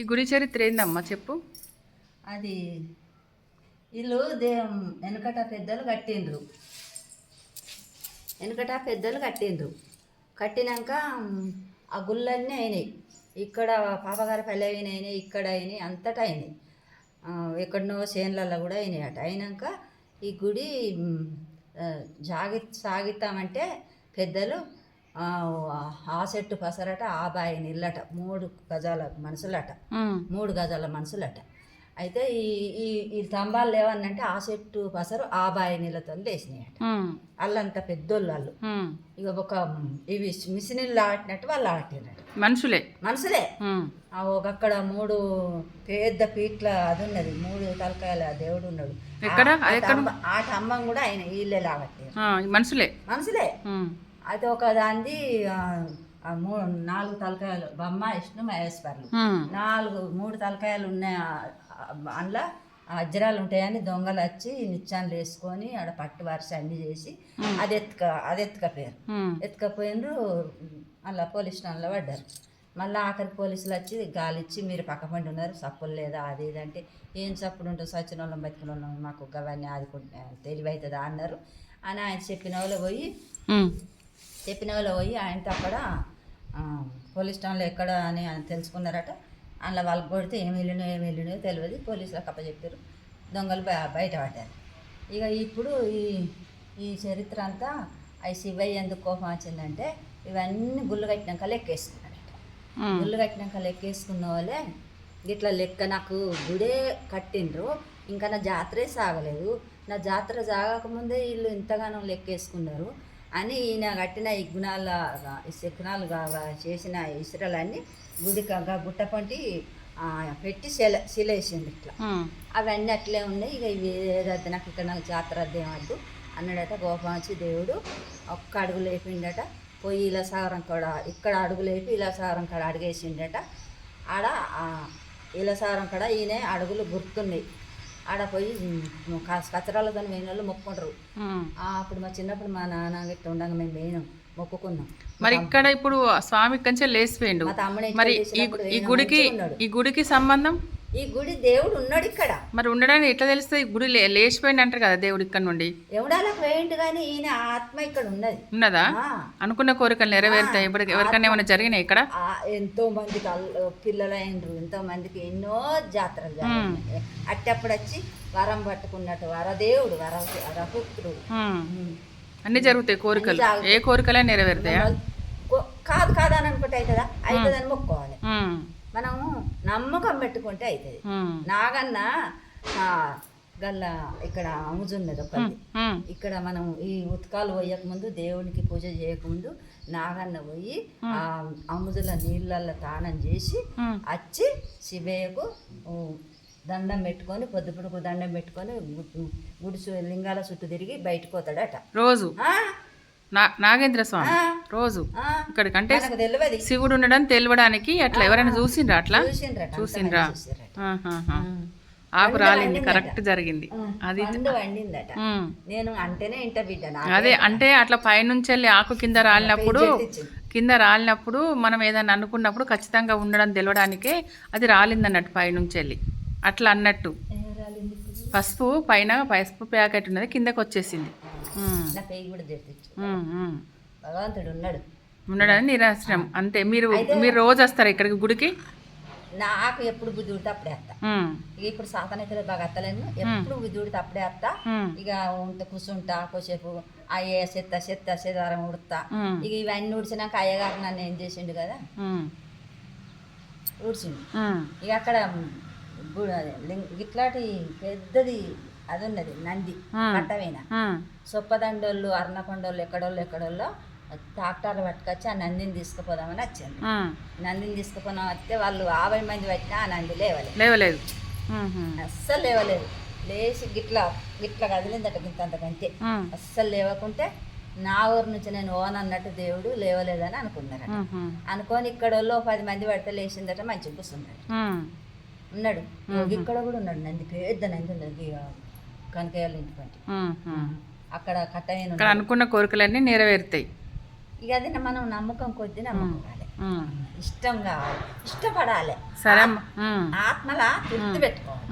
ఈ గుడి చరిత్ర ఏందమ్మా చెప్పు? అది ఇల్లు దే వెనకట పెద్దలు కట్టిండ్రు. వెనకట పెద్దలు కట్టిండ్రు. కట్టినాక ఆ గుళ్ళన్నీ అయినాయి. ఇక్కడ పాపగారి పల్లె అయినాయి ఇక్కడ అయినాయి అంతటా అయినాయి. ఎక్కడనో చేనులలో కూడా అయినాయి అట అయినాక ఈ గుడి జాగి సాగిస్తామంటే పెద్దలు ఆ, చెట్టు పసరట ఆ బాయి నీళ్ళట మూడు గజాల మనుషులట. మూడు గజాల మనుషులట. అయితే ఈ ఈ ఈ స్తంభాలు లేవన్నంటే ఆ చెట్టు పసరు ఆ బాయి నీళ్ళతో లేచినాయట. వాళ్ళంత పెద్దోళ్ళు వాళ్ళు. ఇక ఒక ఇవి మిషనీళ్ళు ఆడినట్టు వాళ్ళు ఆడినట్టు మనుషులే. మనుషులే. ఉమ్, ఆ ఒక అక్కడ మూడు పెద్ద పీట్ల అది ఉన్నది మూడు తలకాయల దేవుడు ఉన్నాడు? ఆ-? స్తంభ- కూడా ఆయన వీళ్ళే మనుషులే. మనుషులే. అయితే ఒక ఆ మూడు నాలుగు తలకాయలు బొమ్మ విష్ణు మహేశ్వర్లు నాలుగు మూడు తలకాయలు ఉన్నాయి అందులో అజ్రాలు ఉంటాయని దొంగలు వచ్చి నిచ్చాన్లు వేసుకొని ఆడ పట్టు వరుస అన్ని చేసి అది ఎత్తుక అది ఎత్తుకపోయారు. ఎత్తుకపోయినరు అలా పోలీస్ స్టేషన్లో పడ్డారు. మళ్ళీ ఆఖరి పోలీసులు వచ్చి గాలిచ్చి మీరు పక్కపండి ఉన్నారు సప్పులు లేదా అది ఇది అంటే ఏం సప్పుడు ఉంటుంది సచిన వాళ్ళం బతికిన వాళ్ళం మాకు గవన్నీ ఆదుకుంటే తెలివైతుందా అన్నారు. అని ఆయన చెప్పిన వాళ్ళు పోయి చెప్పిన వాళ్ళు పోయి ఆయనతో అక్కడ పోలీస్ స్టేషన్లో ఎక్కడ అని తెలుసుకున్నారట. అందులో వాళ్ళకి కొడితే ఏమి వెళ్ళినో ఏమి వెళ్ళినో తెలియదు. పోలీసులకు అప్పచెప్పారు దొంగలు బయ- బయటపడ్డారు ఇక ఇప్పుడు ఈ ఈ చరిత్ర అంతా అవి శివయ్య ఎందుకు కోపం వచ్చిందంటే ఇవన్నీ గుళ్ళు కట్టినాక లెక్కేసుకున్నాడట గుళ్ళు కట్టినాక లెక్కేసుకున్న వాళ్ళే ఇట్లా లెక్క నాకు గుడే కట్టిండ్రు. ఇంకా నా జాతరే సాగలేదు. నా జాతర సాగకముందే వీళ్ళు ఇంతగానో లెక్కేసుకున్నారు. అని ఈయన కట్టిన ఈ గుణాల ఈ శకునాలు చేసిన ఇసురలన్నీ గుట్ట పంటి పెట్టి శిల శిలేసిండు ఇట్లా. ఉమ్, అవన్నీ అట్లే ఉన్నాయి. ఇక ఇవి ఏదైతే నాకు ఇక్కడ నాకు జాతర అద్దేమద్దు అన్నాడట గోపాంచి దేవుడు ఒక్క అడుగు లేపిండట. పోయి ఇలా సాగరం కాడ ఇక్కడ అడుగు లేపి ఇలా సాగరం కాడ అడిగేసిండట. ఆడ ఇలా సాగరం కాడ ఈయన అడుగులు గుర్తున్నాయి. ఆడ పోయి ఉమ్, క- కచరాలతో పోయిన వాళ్ళు మొక్కుంటారు. ఆ, అప్పుడు మా చిన్నప్పుడు మా నాన్న గిట్ట ఉండగా మేము పోయినాం మొక్కుకున్నాం మరి ఇక్కడ ఇప్పుడు స్వామి కంచె లేచిపోయిండు మరి ఈ గుడికి. ఈ గుడికి సంబంధం ఈ గుడి దేవుడు ఉన్నాడు ఇక్కడ. మరి ఉండడానికి ఎట్లా తెలుస్తుంది? ఈ గుడి లేచిపోయింది అంటారు కదా దేవుడు ఇక్కడ నుండి. ఎవడాలకు వేయండి కానీ ఈయన ఆత్మ ఇక్కడ ఉన్నది. ఉన్నదా. అనుకున్న కోరికలు నెరవేరుతాయి? ఇప్పుడు ఎవరికైనా ఏమైనా జరిగినాయి ఇక్కడ? ఎంతో మందికి పిల్లలు అయినరు ఎంతో మందికి ఎన్నో జాతరలు అట్టప్పుడు వచ్చి వరం పట్టుకున్నట్టు వరదేవుడు వర వరపుత్రుడు. అన్ని జరుగుతాయి కోరికలు. ఏ కోరికలైనా నెరవేరుతాయా? కాదు కాదు అని అనుకుంటే అవుతుందా? అవుతుందని మొక్కోవాలి ఉమ్, మనం నమ్మకం పెట్టుకుంటే అవుతుంది నాగన్న గల్ల ఇక్కడ అముజున్నది ఒకటి ఇక్కడ మనం ఈ ఉతకాలు పోయకముందు దేవునికి పూజ చేయకముందు నాగన్న పోయి ఆ అముదుల నీళ్ళల్లో తానం చేసి. వచ్చి శివయ్యకు దండం పెట్టుకొని పొద్దుపుడుకు దండం పెట్టుకొని గుడిసు లింగాల చుట్టూ తిరిగి బయటకు పోతాడట. రోజు? నాగేంద్ర స్వామి రోజు. ఇక్కడికి అంటే శివుడు ఉండడం తెలియడానికి అట్లా ఎవరైనా చూసిండ్రా అట్లా? చూసిండ్రా. ఆకు రాలింది కరెక్ట్ జరిగింది. అది. నేను అంటేనే అదే అంటే అట్లా పైనుంచి వెళ్ళి ఆకు కింద రాలినప్పుడు. కింద రాలినప్పుడు మనం ఏదైనా అనుకున్నప్పుడు ఖచ్చితంగా ఉండడం తెలవడానికే అది రాలింది అన్నట్టు పైనుంచి వెళ్ళి. అట్లా అన్నట్టు. పసుపు పైన పసుపు ప్యాకెట్ ఉన్నది కిందకి వచ్చేసింది నా పెయ్యి కూడా ఉమ్. భగవంతుడు ఉన్నాడు. ఉండడానికి నిరాశ్రయం అంతే. మీరు మీరు రోజు వస్తారా ఇక్కడికి గుడికి? నాకు ఎప్పుడు బుద్ధి ఉడితే అప్పుడే వస్తా. ఇక ఇప్పుడు సాతన అయితే బాగా అత్తలేను. ఎప్పుడు బుద్ధి ఉడితే అప్పుడే ఉమ్, ఇక ఉంట కూర్చుంటా కొద్దిసేపు అయ్యే చెత్త చెత్త చెదారం ఉడుతా. ఇక ఇవన్నీ ఉడిచినాక అయ్యగారు నన్ను ఏం చేసిండు కదా? ఉడిచిండు. ఇక అక్కడ ఇట్లాంటి పెద్దది అది ఉన్నది నంది. పట్టమైన సొప్పదండోళ్ళు అర్ణకొండోళ్ళు ఎక్కడోళ్ళు ఎక్కడోళ్ళో ట్రాక్టర్లు పట్టుకొచ్చి ఆ నందిని తీసుకుపోదామని వచ్చింది. ఉమ్. నందిని తీసుకుపోదాం వస్తే వాళ్ళు యాభై మంది పట్టినా ఆ నంది లేవలేదు. లేవలేదు. అస్సలు లేవలేదు. లేచి గిట్లా గిట్లా కదిలిందట గింతంతకంతే అస్సలు లేవకుంటే నా ఊరు నుంచి నేను ఓన్ అన్నట్టు దేవుడు లేవలేదని అనుకున్నారట. అనుకొని ఇక్కడ పది మంది పడితే లేచిందట మంచిగా కూర్చున్నాడు ఉన్నాడు. ఇక్కడ కూడా ఉన్నాడు నంది పెద్ద నంది ఉన్నది. కనకయ్యాల ఇంటి పంటి ఉహు. అక్కడ కట్టమైన ఇక్కడ అనుకున్న కోరికలన్నీ నెరవేరుతాయి. ఇక అది మనం నమ్మకం కొద్ది నమ్మకం కాలే ఉమ్. ఇష్టం కావాలి. ఇష్టపడాలి. సరే. ఆత్మలా గుర్తు పెట్టుకోవాలి.